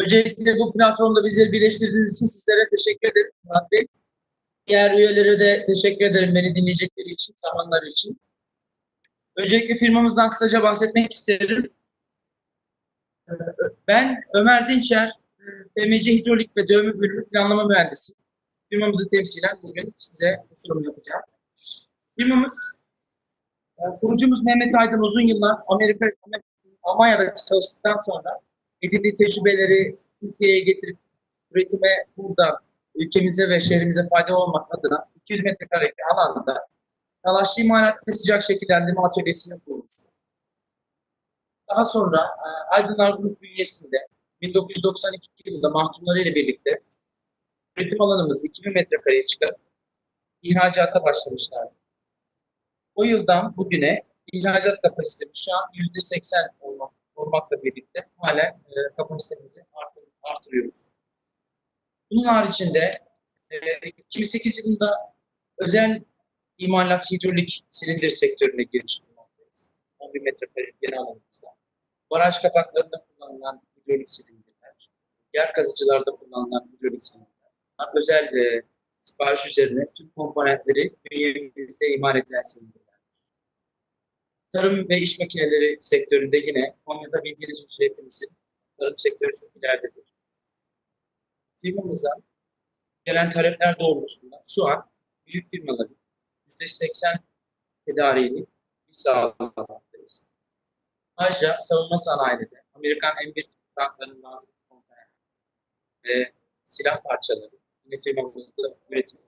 Öncelikle bu platformda bizleri birleştirdiğiniz için sizlere teşekkür ederim Murat Bey. Diğer üyelere de teşekkür ederim beni dinleyecekleri için, zamanları için. Öncelikle firmamızdan kısaca bahsetmek isterim. Ben Ömer Dinçer, FMC Hidrolik ve Dövme Bölümü Planlama Mühendisi. Firmamızı temsilen bugün size bu sunumu yapacağım. Firmamız, e, kurucumuz Mehmet Aydın uzun yıllar Amerika, Almanya'da çalıştıktan sonra edindiği tecrübeleri Türkiye'ye getirip üretime burada ülkemize ve şehrimize faydalı olmak adına 200 metrekarelik bir alanda talaşlı imalat ve sıcak şekillendirme atölyesini kurmuştu. Daha sonra e, Aydınlar Grup bünyesinde 1992 yılında mahkumları ile birlikte üretim alanımızı 2000 metrekareye çıkarıp ihracata başlamışlardı. O yıldan bugüne ihracat kapasitemiz şu an %80 olmak, olmakla birlikte halen e, kapasitemizi artır, artırıyoruz. Bunun haricinde e, 2008 yılında özel imalat hidrolik silindir sektörüne giriş bulunmaktayız. 11 metrekarelik genel alanımızda. Baraj kapaklarında kullanılan hidrolik silindirler, yer kazıcılarda kullanılan hidrolik silindirler, özel e, sipariş üzerine tüm komponentleri bünyemizde imal edilen silindirler. Tarım ve iş makineleri sektöründe yine Konya'da bildiğiniz üzere hepimizin tarım sektörü çok ileridedir. Firmamıza gelen talepler doğrultusunda şu an büyük firmaların %80 tedariğini biz sağlamaktayız. Ayrıca savunma sanayinde de Amerikan M1 tanklarının lazım komponent ve silah parçaları yine firmamızda üretim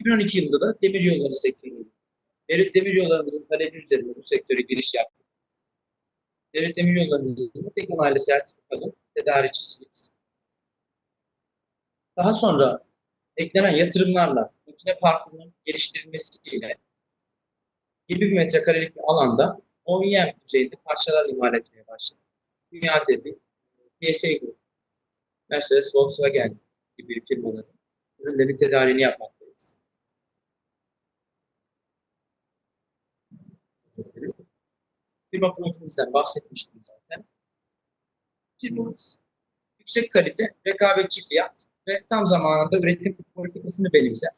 2012 yılında da demir yolları sektöründe Devlet Demir Yollarımızın talebi üzerine bu sektöre giriş yaptık. Devlet Demir Yollarımızın tek onaylı sertifikalı tedarikçisiyiz. Daha sonra eklenen yatırımlarla makine parkının geliştirilmesiyle 20 bin metrekarelik bir alanda OEM düzeyinde parçalar imal etmeye başladık. Dünya devi PSA Group, Mercedes, Volkswagen gibi firmaların ürünlerin tedariğini yapmaktayız. Firma profilimizden bahsetmiştim zaten. Firmamız yüksek kalite, rekabetçi fiyat ve tam zamanında üretim politikasını benimser.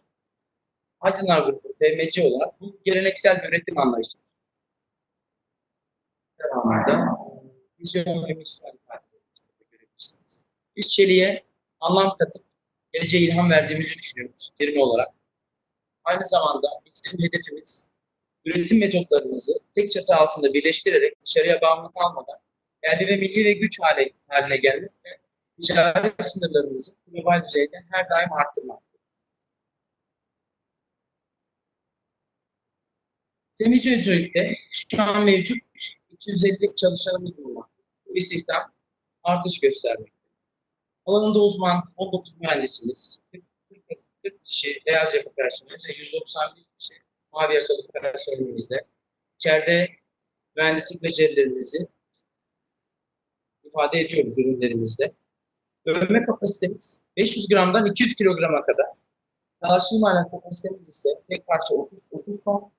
Aydınlar Grubu FMC olarak bu geleneksel bir üretim anlayışı. Devamında vizyon ve misyon ifadelerimizi görebilirsiniz. Biz çeliğe anlam katıp geleceğe ilham verdiğimizi düşünüyoruz firma olarak. Aynı zamanda bizim hedefimiz üretim metotlarımızı tek çatı altında birleştirerek dışarıya bağımlı kalmadan yerli ve milli ve güç hale, haline gelmek ve ticari sınırlarımızı global düzeyde her daim artırmak. Femici Hidrolik'te şu an mevcut 250 çalışanımız bulunmakta. Bu istihdam artış göstermekte. Alanında uzman 19 mühendisimiz, 40, 40 kişi beyaz yaka personeli ve 191 kişi mavi yakalı personelimizle içeride mühendislik becerilerimizi ifade ediyoruz ürünlerimizde. Övme kapasitemiz 500 gramdan 200 kilograma kadar. Talaşlı imalat kapasitemiz ise tek parça 30, 30 ton,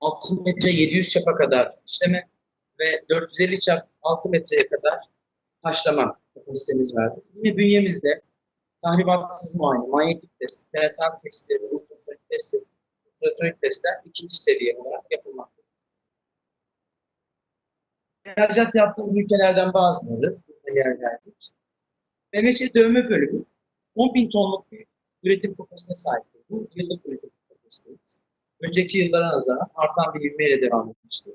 6 metre 700 çapa kadar işleme ve 450 çap 6 metreye kadar taşlama kapasitemiz vardır. Yine bünyemizde tahribatsız muayene, manyetik test, penetrant testleri, ultrasonik testleri, ultrasonik testler ikinci seviye olarak yapılmaktadır. İhracat yaptığımız ülkelerden bazıları, yer geldik. MMC dövme bölümü 10 bin tonluk bir üretim kapasitesine sahiptir. Bu yıllık üretim kapasitemiz. Önceki yıllara nazaran artan bir ivmeyle devam etmiştir.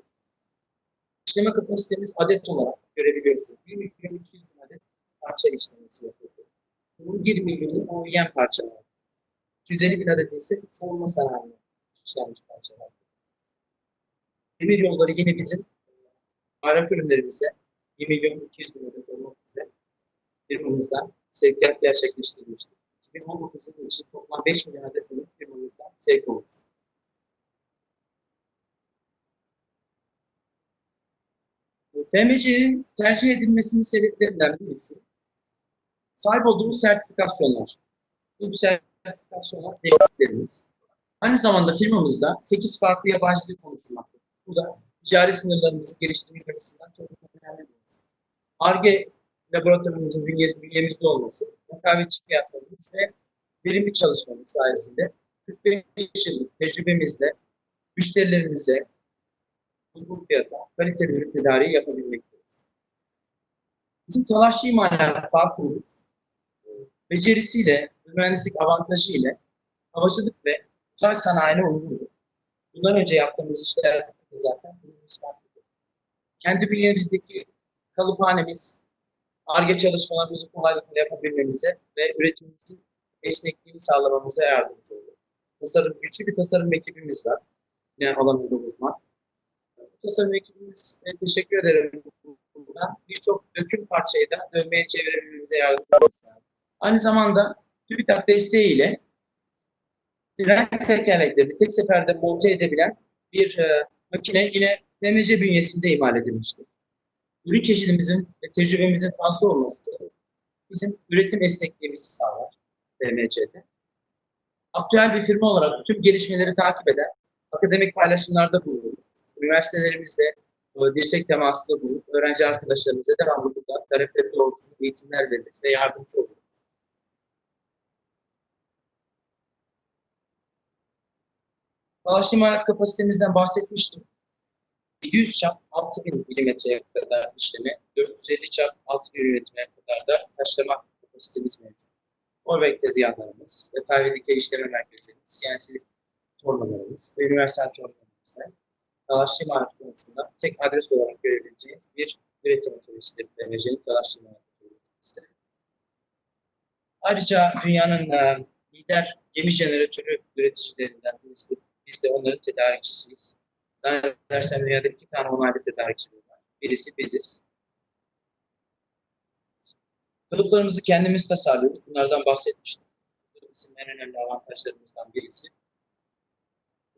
İşleme kapasitemiz adet olarak görebiliyorsunuz. 1 milyon 200 bin adet parça işlemesi yapıldı. Bunun 1 milyonu OEM parçalar. 250 bin adet ise savunma sanayi işlenmiş parçalar. Demir yolları yine bizim Arak ürünlerimize 1 milyon 200 bin adet olmak üzere firmamızdan sevkiyat gerçekleştirilmiştir. 2019 yılı için toplam 5 milyon adet ürün firmamızdan sevk olmuştur. FMC'nin tercih edilmesinin sebeplerinden birisi sahip olduğumuz sertifikasyonlar. Bu sertifikasyonlar devletlerimiz. Aynı zamanda firmamızda 8 farklı yabancı dil konuşulmaktadır. Bu da ticari sınırlarımızı geliştirmek açısından çok önemli bir unsur. ARGE laboratuvarımızın bünye- bünyemizde olması, rekabetçi fiyatlarımız ve verimli çalışmamız sayesinde 45 yıllık tecrübemizle müşterilerimize uygun fiyata kaliteli ürün tedariği yapabilmekteyiz. Bizim talaşçı imalat farkımız e, becerisiyle, mühendislik avantajı ile havacılık ve uzay sanayine uygundur. Bundan önce yaptığımız işler zaten bunun ispatlıdır. Kendi bünyemizdeki kalıphanemiz, ARGE çalışmalarımızı kolaylıkla yapabilmemize ve üretimimizin esnekliğini sağlamamıza yardımcı olur. Tasarım, güçlü bir tasarım ekibimiz var. Yine alanında uzman. Tasarım ekibimize teşekkür ederim. Birçok döküm parçayı da dövmeye çevirebilmemize yardımcı olmuşlar. Aynı zamanda TÜBİTAK desteğiyle tren tekerleklerini tek seferde monte edebilen bir e, makine yine TMC bünyesinde imal edilmiştir. Ürün çeşidimizin ve tecrübemizin fazla olması bizim üretim esnekliğimizi sağlar TMC'de. Aktüel bir firma olarak tüm gelişmeleri takip eden, akademik paylaşımlarda bulunuyoruz. Üniversitelerimizle e, dirsek temasında bulunup öğrenci arkadaşlarımıza devamlı burada talepleri doğrultusunda eğitimler veririz ve yardımcı oluruz. Bağış imalat kapasitemizden bahsetmiştim. 100 çap 6000 milimetreye kadar işleme, 450 çap 6000 milimetreye kadar da taşlama kapasitemiz mevcut. Orvek tezgahlarımız, ve dikey işleme merkezlerimiz, CNC tornalarımız ve universal tornalarımızla talaşlı imalat konusunda tek adres olarak görebileceğiniz bir üretim atölyesidir FMC'nin talaşlı imalat. Ayrıca dünyanın lider gemi jeneratörü üreticilerinden birisi. Biz de onların tedarikçisiyiz. Zannedersem dünyada iki tane onaylı tedarikçi var. Birisi biziz. Kılıflarımızı kendimiz tasarlıyoruz. Bunlardan bahsetmiştim. Bizim en önemli avantajlarımızdan birisi.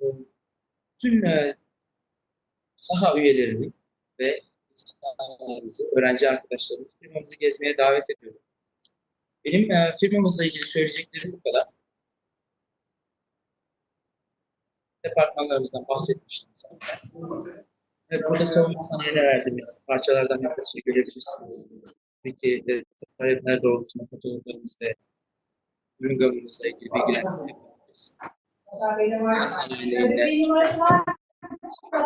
Ee, Tüm e, saha üyelerini ve insanlarımızı, öğrenci arkadaşlarımızı firmamızı gezmeye davet ediyorum. Benim e, firmamızla ilgili söyleyeceklerim bu kadar. Departmanlarımızdan bahsetmiştim zaten. Evet, burada savunma sanayine verdiğimiz parçalardan birkaçını görebilirsiniz. Peki e, talepler doğrultusunda kataloglarımızda ürün gamımızla ilgili bilgilendirmelerimiz. Sanayiyle ilgili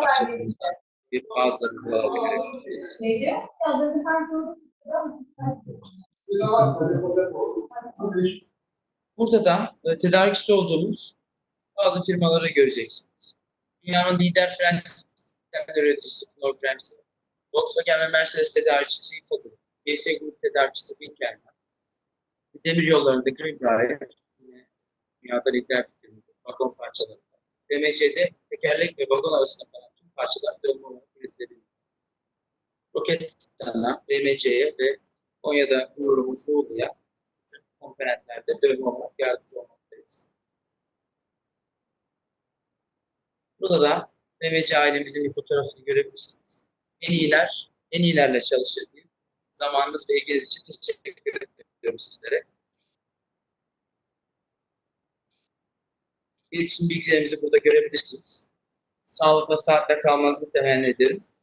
açıklığımızda bir bazılarını buralarda görebilirsiniz. Burada da e, tedarikçisi olduğumuz bazı firmaları göreceksiniz. Dünyanın lider fren sistemleri üreticisi Knorr-Bremse, Volkswagen ve Mercedes tedarikçisi İFAD'ı, GS Group tedarikçisi Winkelmann, demir yollarında Greenbrier, yine dünyada lider bir firma, vagon parçaları. DMC'de tekerlek ve vagon arasında kalan tüm parçalar dövme olarak üretilebilir. Roket sana, BMC'ye ve Konya'da gururumuz Uğurlu'ya bütün komponentlerde dövme olarak yardımcı olmaktayız. Burada da BMC ailemizin bir fotoğrafını görebilirsiniz. En iyiler, en iyilerle çalışır diye. Zamanınız ve ilginiz için teşekkür ediyorum sizlere. İletişim bilgilerimizi burada görebilirsiniz. Sağlıkla saatte kalmanızı temenni ederim.